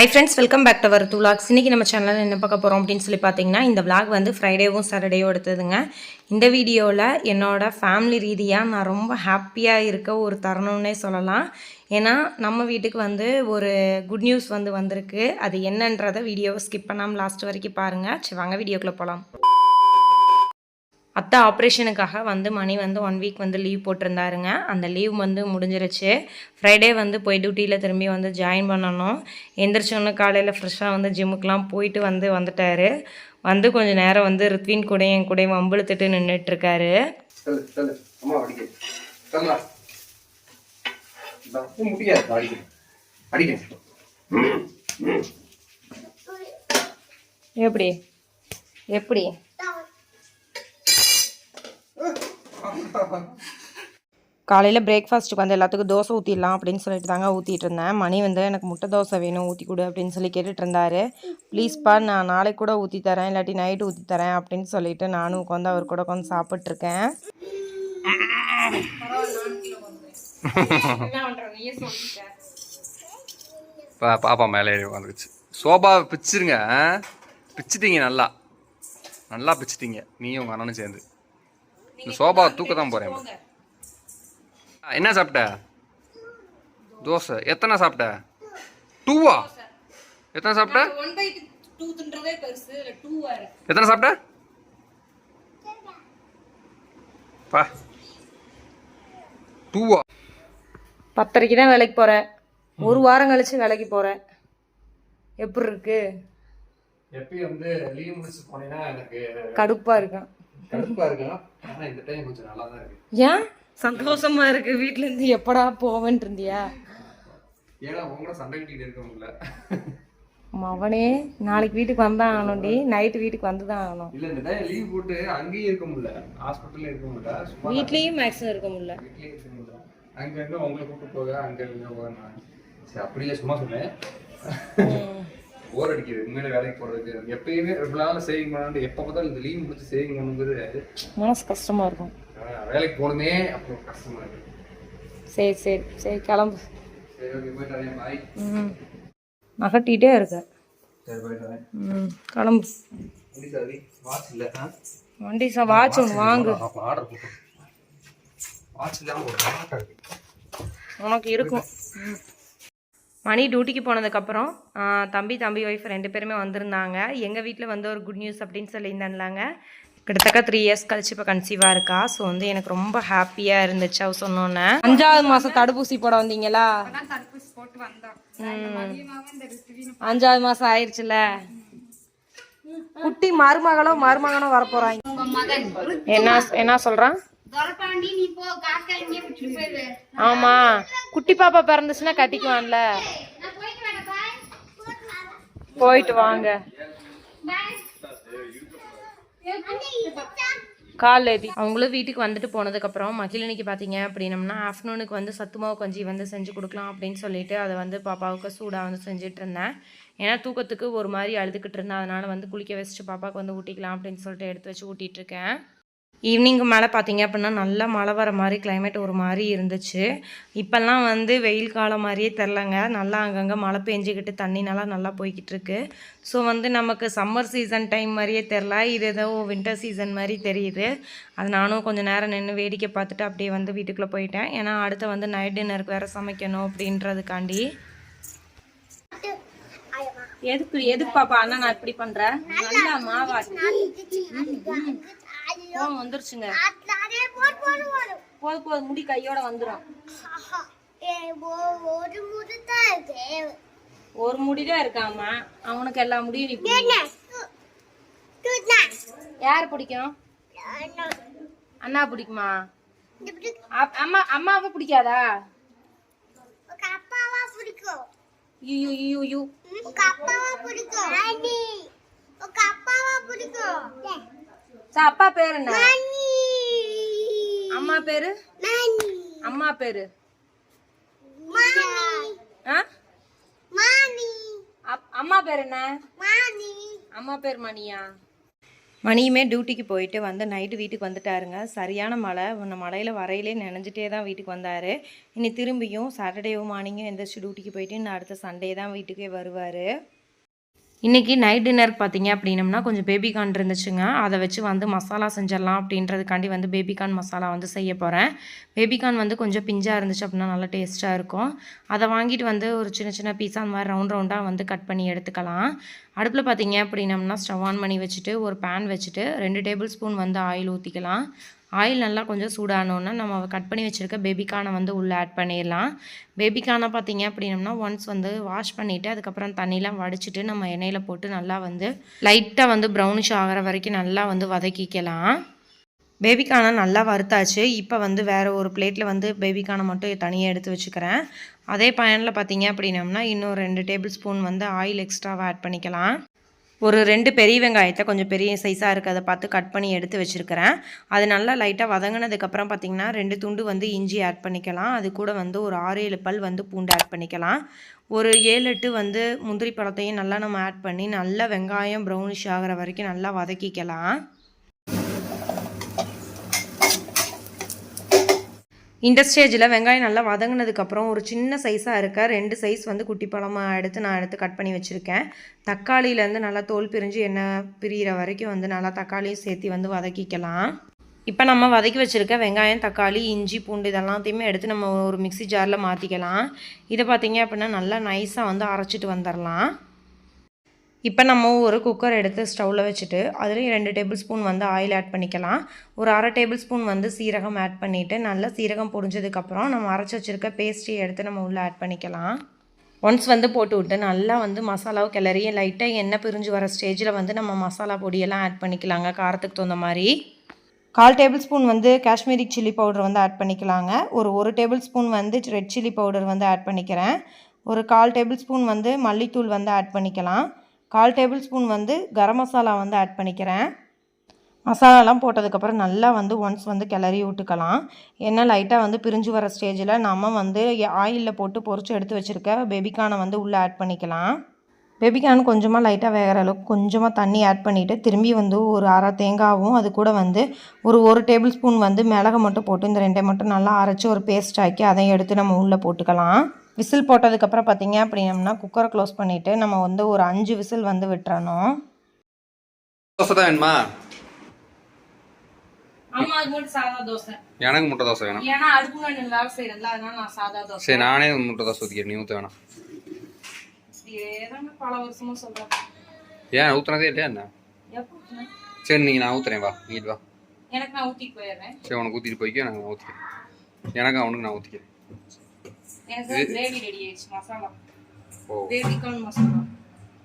Hi friends welcome back to our two logs இன்றைக்கி நம்ம சேனலில் என்ன பார்க்க போகிறோம் அப்படின்னு சொல்லி பார்த்தீங்கன்னா இந்த விளாக் வந்து ஃப்ரைடேவும் சாட்டர்டேவும் எடுத்ததுங்க. இந்த வீடியோவில் என்னோட ஃபேமிலி ரீதியாக நான் ரொம்ப ஹாப்பியாக இருக்க ஒரு தருணம்னே சொல்லலாம். ஏன்னா நம்ம வீட்டுக்கு வந்து ஒரு குட் நியூஸ் வந்து வந்திருக்கு. அது என்னன்றதை வீடியோவை ஸ்கிப் பண்ணாமல் லாஸ்ட் வரைக்கும் பாருங்கள் சரி வாங்க வீடியோக்குள்ளே போகலாம் அத்தை ஆப்ரேஷனுக்காக வந்து மணி வந்து ஒன் வீக் வந்து லீவ் போட்டிருந்தாருங்க. அந்த லீவ் வந்து முடிஞ்சிருச்சு. ஃப்ரைடே வந்து போய் டியூட்டியில் திரும்பி வந்து ஜாயின் பண்ணணும். எந்திரிச்சோன்னு காலையில் ஃப்ரெஷ்ஷாக வந்து ஜிம்முக்கெலாம் போயிட்டு வந்து வந்துட்டார். வந்து கொஞ்சம் நேரம் வந்து ரித்வின் கூட என் கூட வம்பிழுத்துட்டு நின்றுட்டுருக்காரு சொல்லு சொல்லு அம்மா அடிக்க சொல்லா முடியாது அடிக்க அடிக்க எப்படி எப்படி காலையில் பிரேக்ஃபாஸ்ட்டுக்கு வந்து எல்லாத்துக்கும் தோசை ஊற்றிடலாம் அப்படின்னு சொல்லிட்டு தாங்க ஊற்றிட்டு இருந்தேன். மணி வந்து எனக்கு முட்டை தோசை வேணும் ஊற்றி கொடு அப்படின்னு சொல்லி கேட்டுட்டு இருந்தாரு. ப்ளீஸ்ப்பா நான் நாளைக்கு கூட ஊற்றி தரேன் இல்லாட்டி நைட்டு ஊற்றி தரேன் அப்படின்னு சொல்லிட்டு நானும் உட்காந்து அவர் கூட உட்காந்து சாப்பிட்ருக்கேன் பா பாப்பா மேலே ஏறி உட்காந்துருச்சு சோபா பிச்சிருங்க? பிச்சிட்டீங்க நல்லா. நல்லா பிச்சிட்டீங்க. நீயும் உங்க அண்ணனும் சேர்ந்து. இந்த சோபா தூக்க தான். ஆ, என்ன சாப்பிட்ட? தோசை. எத்தனை சாப்பிட்ட? டூவா? எத்தனை சாப்பிட்ட? எத்தனை சாப்பிட்ட? பா. டூவா. பத்தரைக்கு தான் வேலைக்கு போகிறேன் ஒரு வாரம் கழிச்சு வேலைக்கு போகிறேன் எப்படி இருக்கு? எப்பயும் வந்து லீவ் முடிச்சு போனீங்கன்னா எனக்கு கடுப்பாக இருக்கும் கடுப்பா இருக்கும் ஆனா இந்த டைம் கொஞ்சம் நல்லா தான் இருக்கு. ஏன்? சந்தோஷமா இருக்கு. வீட்ல இருந்து எப்படா போவேன் இருந்தியா? ஏன்னா உங்களோட சண்டை கட்டிட்டு இருக்க முடியல மவனே நாளைக்கு வீட்டுக்கு வந்தான் ஆகணும்டி. நைட்டு வீட்டுக்கு வந்து தான் ஆகணும். இல்ல இந்த டைம் லீவ் போட்டு அங்கேயும் இருக்க முடியல. ஹாஸ்பிட்டல்ல இருக்க முடியல. வீட்லேயும் மேக்ஸிமம் இருக்க முடியல. வீட்லயே இருக்க முடியல. அங்க அங்க உங்களை கூப்பிட்டு போக அங்க இங்க போக நான். சரி அப்படியே சும்மா சொன்னேன். போர் அடிக்குது. உண்மையில வேலைக்கு போறதுக்கு. எப்பயுமே ரொம்ப நாள் சேவிங் பண்ணாண்டு எப்ப பார்த்தாலும் இந்த லீவ் முடிச்சு சேவிங் பண்ணுங்கிறது மனசு கஷ்டமா இருக்கும். வேலைக்கு போகணுமே அப்போ கஷ்டமா இருக்கு. சரி சரி சரி கிளம்பு. சரி ஓகே போயிட்டு வரேன். பாய் ம் நகட்டிகிட்டே இருக்க. சரி போயிட்டு வரேன். ம் கிளம்பு. வாட்ச் இல்ல? வண்டி சா வாட்ச் ஒன்று வாங்கு. ஆர்டர் வாட்ச் இல்லாம ஒரு உனக்கு இருக்கும். ம். மணி டியூட்டிக்கு போனதுக்கப்புறம் தம்பி தம்பி ஒய்ஃப் ரெண்டு பேருமே வந்திருந்தாங்க. எங்கள் வீட்டில் வந்து ஒரு குட் நியூஸ் அப்படின்னு சொல்லியிருந்தாங்க கிட்டத்தட்ட த்ரீ இயர்ஸ் கழிச்சு இப்போ கன்சீவாக இருக்கா. ஸோ வந்து எனக்கு ரொம்ப ஹாப்பியாக இருந்துச்சு அவ சொன்னோன்னே. அஞ்சாவது மாதம் தடுப்பூசி போட வந்தீங்களா. அஞ்சாவது மாதம் ஆயிடுச்சுல குட்டி மருமகளும் மருமகனும் வரப்போறாங்க. என்ன என்ன சொல்றான்? ஆமா. குட்டி பாப்பா பிறந்துச்சுன்னா கட்டிக்குவான்ல. போயிட்டு வாங்க. கால் ஏதி அவங்களும் வீட்டுக்கு வந்துட்டு போனதுக்கப்புறம் மகிழினிக்கு பார்த்தீங்க அப்படின்னம்னா ஆஃப்டர்நூனுக்கு வந்து சத்துமாவு கஞ்சி வந்து செஞ்சு கொடுக்கலாம் அப்படின்னு சொல்லிட்டு அதை வந்து பாப்பாவுக்கு சூடாக வந்து செஞ்சுட்டு இருந்தேன். ஏன்னா தூக்கத்துக்கு ஒரு மாதிரி அழுதுகிட்டு இருந்தேன் அதனால வந்து குளிக்க வச்சுட்டு பாப்பாவுக்கு வந்து ஊட்டிக்கலாம் அப்படின்னு சொல்லிட்டு எடுத்து வச்சு ஊட்டிட்டு ஈவினிங்க்கு மேலே பார்த்தீங்க அப்படின்னா நல்லா மழை வர மாதிரி climate ஒரு மாதிரி இருந்துச்சு. இப்போல்லாம் வந்து வெயில் காலம் மாதிரியே தெரிலங்க நல்லா அங்கங்கே மழை பெஞ்சிக்கிட்டு தண்ணி நல்லா நல்லா போய்கிட்டு இருக்கு. ஸோ வந்து நமக்கு சம்மர் சீசன் டைம் மாதிரியே தெரில இது ஏதோ வின்டர் சீசன் மாதிரி தெரியுது. அது நானும் கொஞ்சம் நேரம் நின்று வேடிக்கை பார்த்துட்டு அப்படியே வந்து வீட்டுக்குள்ளே போயிட்டேன். ஏன்னா அடுத்து வந்து நைட் டின்னருக்கு வேறு சமைக்கணும் அப்படின்றதுக்காண்டி. எதுக்கு எதுக்கு பாப்பா அண்ணா நான் இப்படி பண்றேன்? நல்லா மாவாட்டு கோவம் வந்துருச்சுங்க. போது போது முடி கையோட வந்துடும் ஒரு முடிதான் இருக்காமா அவனுக்கு எல்லா முடியும். யார் பிடிக்கும்? அண்ணா. பிடிக்குமா? அம்மா அம்மாவை பிடிக்காதா? அப்பாவா பிடிக்கும். ஐயோ ஐயோ ஐயோ. உங்க அப்பாவா பிடிக்கும். அப்பாவா பிடிக்கும். சா அப்பா பேர் என்ன? அம்மா பேரு? அம்மா பேரு? அம்மா பேர் என்ன? அம்மா பேர் மணியா? மணியுமே டியூட்டிக்கு போயிட்டு வந்து நைட்டு வீட்டுக்கு வந்துட்டாருங்க. சரியான மழை. உன்னை மழையில் வரையிலே நினைஞ்சிட்டே தான் வீட்டுக்கு வந்தார். இனி திரும்பியும் சாட்டர்டேவும் மார்னிங்கும் எந்திரிச்சு டியூட்டிக்கு போயிட்டு இன்னும் அடுத்த சண்டே தான் வீட்டுக்கே வருவார். இன்றைக்கி நைட் டின்னருக்கு பார்த்தீங்க அப்படின்னம்னா கொஞ்சம் பேபிகார்ன் இருந்துச்சுங்க. அதை வச்சு வந்து மசாலா செஞ்சிடலாம் அப்படின்றதுக்காண்டி வந்து பேபிகார்ன் மசாலா வந்து செய்ய போகிறேன் பேபிகார்ன் வந்து கொஞ்சம் பிஞ்சாக இருந்துச்சு அப்படின்னா நல்லா டேஸ்ட்டாக இருக்கும். அதை வாங்கிட்டு வந்து ஒரு சின்ன சின்ன பீஸா அந்த மாதிரி ரவுண்ட் ரவுண்டாக வந்து கட் பண்ணி எடுத்துக்கலாம். அடுப்பில் பார்த்தீங்க அப்படின்னம்னா ஸ்டவ் ஆன் பண்ணி வச்சுட்டு ஒரு பேன் வச்சுட்டு ரெண்டு டேபிள் ஸ்பூன் வந்து ஆயில் ஊற்றிக்கலாம் ஆயில் நல்லா கொஞ்சம் சூடானோன்னா நம்ம கட் பண்ணி வச்சுருக்க பேபிக்கானை வந்து உள்ளே ஆட் பண்ணிடலாம். பேபிக்கானை பார்த்தீங்க அப்படின்னம்னா ஒன்ஸ் வந்து வாஷ் பண்ணிவிட்டு அதுக்கப்புறம் தண்ணிலாம் வடிச்சிட்டு நம்ம எண்ணெயில் போட்டு நல்லா வந்து லைட்டாக வந்து ப்ரௌனிஷ் ஆகிற வரைக்கும் நல்லா வந்து வதக்கிக்கலாம். பேபிக்கானை நல்லா வறுத்தாச்சு. இப்போ வந்து வேறு ஒரு பிளேட்டில் வந்து பேபிக்கானை மட்டும் தனியாக எடுத்து வச்சுக்கிறேன். அதே பயனில் பார்த்தீங்க அப்படின்னம்னா இன்னும் ரெண்டு டேபிள் ஸ்பூன் வந்து ஆயில் எக்ஸ்ட்ராவாக ஆட் பண்ணிக்கலாம். ஒரு ரெண்டு பெரிய வெங்காயத்தை கொஞ்சம் பெரிய சைஸாக இருக்கிறத பார்த்து கட் பண்ணி எடுத்து வச்சுருக்கிறேன். அது நல்லா லைட்டாக வதங்கினதுக்கப்புறம் பார்த்திங்கன்னா ரெண்டு துண்டு வந்து இஞ்சி ஆட் பண்ணிக்கலாம். அது கூட வந்து ஒரு ஆறு ஏழு பல் வந்து பூண்டு ஆட் பண்ணிக்கலாம். ஒரு ஏழு எட்டு வந்து முந்திரி பழத்தையும் நல்லா நம்ம ஆட் பண்ணி நல்லா வெங்காயம் ப்ரௌனிஷ் ஆகிற வரைக்கும் நல்லா வதக்கிக்கலாம். இந்த ஸ்டேஜில் வெங்காயம் நல்லா வதங்கினதுக்கப்புறம் ஒரு சின்ன சைஸாக இருக்க ரெண்டு சைஸ் வந்து குட்டி பழமாக எடுத்து நான் எடுத்து கட் பண்ணி வச்சுருக்கேன். தக்காளியிலேருந்து நல்லா தோல் பிரிஞ்சு எண்ணெய் பிரிகிற வரைக்கும் வந்து நல்லா தக்காளியும் சேர்த்து வந்து வதக்கிக்கலாம். இப்போ நம்ம வதக்கி வச்சுருக்க வெங்காயம் தக்காளி இஞ்சி பூண்டு இதெல்லாத்தையுமே எடுத்து நம்ம ஒரு மிக்ஸி ஜாரில் மாற்றிக்கலாம் இதை பார்த்தீங்க அப்படின்னா நல்லா நைஸாக வந்து அரைச்சிட்டு வந்துடலாம் இப்போ நம்ம ஒரு குக்கர் எடுத்து ஸ்டவ்வில் வச்சுட்டு அதுலேயும் ரெண்டு டேபிள் ஸ்பூன் வந்து ஆயில் ஆட் பண்ணிக்கலாம். ஒரு அரை டேபிள் ஸ்பூன் வந்து சீரகம் ஆட் பண்ணிவிட்டு நல்லா சீரகம் பொரிஞ்சதுக்கப்புறம் நம்ம அரைச்சி வச்சுருக்க பேஸ்ட்ரியை எடுத்து நம்ம உள்ளே ஆட் பண்ணிக்கலாம். ஒன்ஸ் வந்து போட்டு விட்டு நல்லா வந்து மசாலாவை கிளறி லைட்டாக எண்ணெய் பிரிஞ்சு வர ஸ்டேஜில் வந்து நம்ம மசாலா பொடியெல்லாம் ஆட் பண்ணிக்கலாங்க காரத்துக்கு தகுந்த மாதிரி. கால் டேபிள் ஸ்பூன் வந்து காஷ்மீரி சில்லி பவுடர் வந்து ஆட் பண்ணிக்கலாங்க. ஒரு ஒரு டேபிள் ஸ்பூன் வந்து ரெட் சில்லி பவுடர் வந்து ஆட் பண்ணிக்கிறேன். ஒரு கால் டேபிள் ஸ்பூன் வந்து மல்லித்தூள் வந்து ஆட் பண்ணிக்கலாம். கால் டேபிள் ஸ்பூன் வந்து கரம் மசாலா வந்து ஆட் பண்ணிக்கிறேன். மசாலாலாம் போட்டதுக்கப்புறம் நல்லா வந்து ஒன்ஸ் வந்து கிளறி விட்டுக்கலாம் ஏன்னா லைட்டாக வந்து பிரிஞ்சு வர ஸ்டேஜில் நம்ம வந்து ஆயிலில் போட்டு பொறிச்சு எடுத்து வச்சுருக்க பேபிக்கானை வந்து உள்ளே ஆட் பண்ணிக்கலாம். பேபிக்கான் கொஞ்சமாக லைட்டாக வேகிற அளவுக்கு கொஞ்சமாக தண்ணி ஆட் பண்ணிவிட்டு திரும்பி வந்து ஒரு அரை தேங்காவும் அது கூட வந்து ஒரு ஒரு டேபிள் ஸ்பூன் வந்து மிளகை மட்டும் போட்டு இந்த ரெண்டை மட்டும் நல்லா அரைச்சி ஒரு பேஸ்ட் ஆக்கி அதையும் எடுத்து நம்ம உள்ளே போட்டுக்கலாம். விசில் போட்டதுக்கப்புறம் பார்த்தீங்க அப்படின்னம்னா குக்கரை க்ளோஸ் பண்ணிவிட்டு நம்ம வந்து ஒரு அஞ்சு விசில் வந்து விட்டுறணும். தோசை தான் வேணுமா? எனக்கு முட்டை தோசை வேணும். ஏன்னா அடுப்பு நான் வேலை செய்யறேன்ல அதனால நான் சாதா தோசை. சரி நானே முட்டை தோசை ஊற்றிக்கிறேன் நீ ஊற்ற வேணாம். ஏதாங்க பல வருஷமா சொல்றேன் ஏன் ஊற்றுனதே இல்லையா என்ன? சரி நீங்கள் நான் ஊற்றுறேன் வா. இங்கிட்டு வா. எனக்கு நான் ஊத்திட்டு போயிடுறேன். சரி உனக்கு ஊற்றிட்டு போய்க்கோ நான் ஊற்றிக்கிறேன் எனக்கு அவனுக்கு நான் ஊற்றிக்கிறேன் எனக்கு கிரேவி ரெடி ஆயிடுச்சு மசாலா. ஓ. Baby corn masala.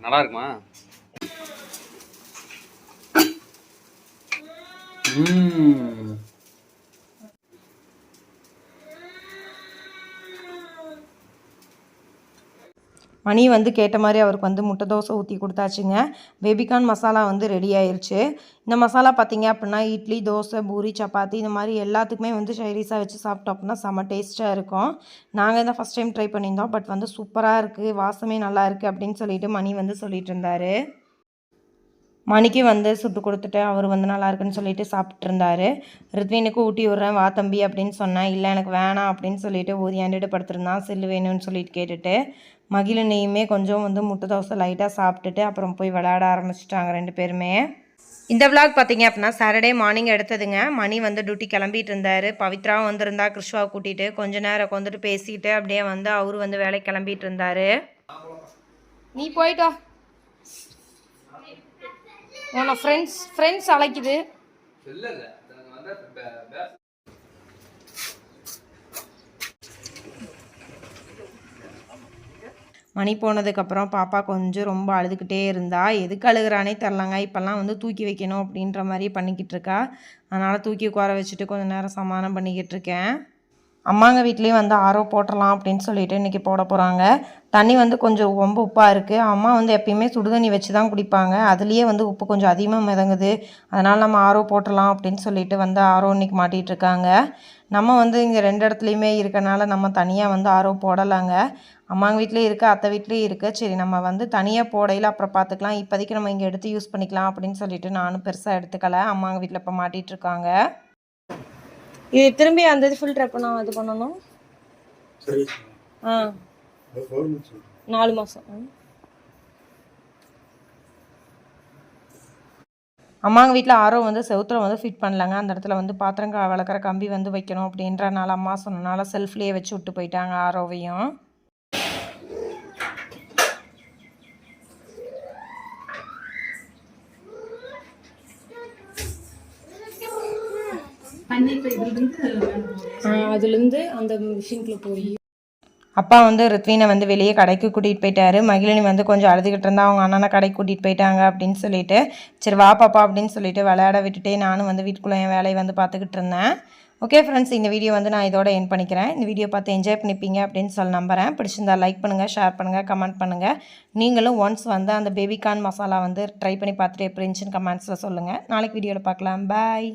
நல்லா இருக்குமா? ம் மணி வந்து கேட்ட மாதிரி அவருக்கு வந்து முட்டை தோசை ஊற்றி கொடுத்தாச்சுங்க. பேபிகார்ன் மசாலா வந்து ரெடி ஆயிடுச்சு இந்த மசாலா பார்த்தீங்க அப்படின்னா இட்லி தோசை பூரி சப்பாத்தி இந்த மாதிரி எல்லாத்துக்குமே வந்து ஷைரீஸாக வச்சு சாப்பிட்டோம் அப்படின்னா செம்ம டேஸ்ட்டாக இருக்கும். நாங்கள் தான் ஃபஸ்ட் டைம் ட்ரை பண்ணியிருந்தோம். பட் வந்து சூப்பராக இருக்குது வாசமே நல்லா இருக்குது அப்படின்னு சொல்லிட்டு மணி வந்து சொல்லிட்டு இருந்தார். மணிக்கு வந்து சுட்டு கொடுத்துட்டு அவர் வந்து நல்லா இருக்குன்னு சொல்லிட்டு சாப்பிட்டு இருந்தாரு ரித்வினுக்கு ஊட்டி விட்றேன் வா தம்பி அப்படின்னு சொன்னேன் இல்லை எனக்கு வேணாம் அப்படின்னு சொல்லிட்டு ஊதியாண்டுட்டு படுத்துருந்தான் செல்லு வேணும்னு சொல்லிட்டு கேட்டுட்டு மகிழினையுமே கொஞ்சம் வந்து முட்டை தோசை லைட்டாக சாப்பிட்டுட்டு அப்புறம் போய் விளையாட ஆரம்பிச்சிட்டாங்க ரெண்டு பேருமே. இந்த விளாக் பார்த்தீங்க அப்படின்னா சாட்டர்டே மார்னிங் எடுத்ததுங்க. மணி வந்து டியூட்டி கிளம்பிட்டு இருந்தார். பவித்ராவும் வந்திருந்தா கிருஷ்வா கூட்டிகிட்டு கொஞ்ச நேரம் உட்காந்துட்டு பேசிக்கிட்டு அப்படியே வந்து அவர் வந்து வேலைக்கு கிளம்பிட்டு இருந்தார். நீ போயிட்டோ உன்னை ஃப்ரெண்ட்ஸ் ஃப்ரெண்ட்ஸ் அழைக்குது. இல்லை இல்லை வந்து மணி போனதுக்கப்புறம் பாப்பா கொஞ்சம் ரொம்ப அழுதுகிட்டே இருந்தா. எதுக்கு அழுகுறானே தெரிலங்க இப்போல்லாம் வந்து தூக்கி வைக்கணும் அப்படின்ற மாதிரி பண்ணிக்கிட்டு இருக்கா. அதனால் தூக்கி உட்கார வச்சுட்டு கொஞ்சம் நேரம் சமாதானம் பண்ணிக்கிட்டு இருக்கேன். அம்மாங்க வீட்லேயும் வந்து ஆரோ போட்டுடலாம் அப்படின்னு சொல்லிட்டு இன்றைக்கி போட போகிறாங்க தண்ணி வந்து கொஞ்சம் ரொம்ப உப்பாக இருக்குது அம்மா வந்து எப்பயுமே சுடுதண்ணி வச்சு தான் குடிப்பாங்க. அதுலேயே வந்து உப்பு கொஞ்சம் அதிகமாக மிதங்குது. அதனால் நம்ம ஆரோ போட்டலாம் அப்படின்னு சொல்லிட்டு வந்து ஆரோ இன்னைக்கு மாட்டிகிட்டு இருக்காங்க. நம்ம வந்து இங்கே ரெண்டு இடத்துலையுமே இருக்கனால நம்ம தனியாக வந்து ஆரோ போடலாங்க. அம்மாங்க வீட்லேயும் இருக்குது அத்தை வீட்லேயும் இருக்குது சரி நம்ம வந்து தனியாக போடையில் அப்புறம் பார்த்துக்கலாம் இப்போதைக்கு நம்ம இங்கே எடுத்து யூஸ் பண்ணிக்கலாம் அப்படின்னு சொல்லிட்டு நானும் பெருசாக எடுத்துக்கலை. அம்மாங்க வீட்டில் இப்போ மாட்டிகிட்டு இருக்காங்க. இது திரும்பி அந்த இது ஃபில்டர் எப்போ நான் இது பண்ணணும்? ஆ. நாலு மாதம் அம்மாங்க வீட்டில் ஆரோ வந்து செவுத்துல வந்து ஃபிட் பண்ணலங்க. அந்த இடத்துல வந்து பாத்திரம் விளக்குற கம்பி வந்து வைக்கணும் அப்படின்றனால அம்மா சொன்னனால செல்ஃப்லேயே வச்சு விட்டு போயிட்டாங்க ஆரோவையும். அதுலேருந்து அந்த மிஷின்குள்ளே போய். அப்பா வந்து ரித்வீனை வந்து வெளியே கடைக்கு கூட்டிகிட்டு போயிட்டாரு. மகிழினி வந்து கொஞ்சம் அழுதுகிட்டு இருந்தா அவங்க அண்ணனை கடைக்கு கூட்டிகிட்டு போயிட்டாங்க அப்படின்னு சொல்லிட்டு சரி வா பாப்பா அப்படின்னு சொல்லிட்டு விளையாட விட்டுட்டே நானும் வந்து வீட்டுக்குள்ளே என் வேலையை வந்து பார்த்துக்கிட்டு இருந்தேன். ஓகே ஃப்ரெண்ட்ஸ் இந்த வீடியோ வந்து நான் இதோட என் பண்ணிக்கிறேன். இந்த வீடியோ பார்த்து என்ஜாய் பண்ணிப்பீங்க அப்படின்னு சொல்லி நம்புறேன். பிடிச்சிருந்தா லைக் பண்ணுங்கள் ஷேர் பண்ணுங்கள் கமெண்ட் பண்ணுங்கள் நீங்களும் ஒன்ஸ் வந்து அந்த பேபிகார்ன் மசாலா வந்து ட்ரை பண்ணி பார்த்துட்டு எப்படி இருந்துச்சுன்னு கமெண்ட்ஸில் சொல்லுங்கள் நாளைக்கு வீடியோவில் பார்க்கலாம். பாய்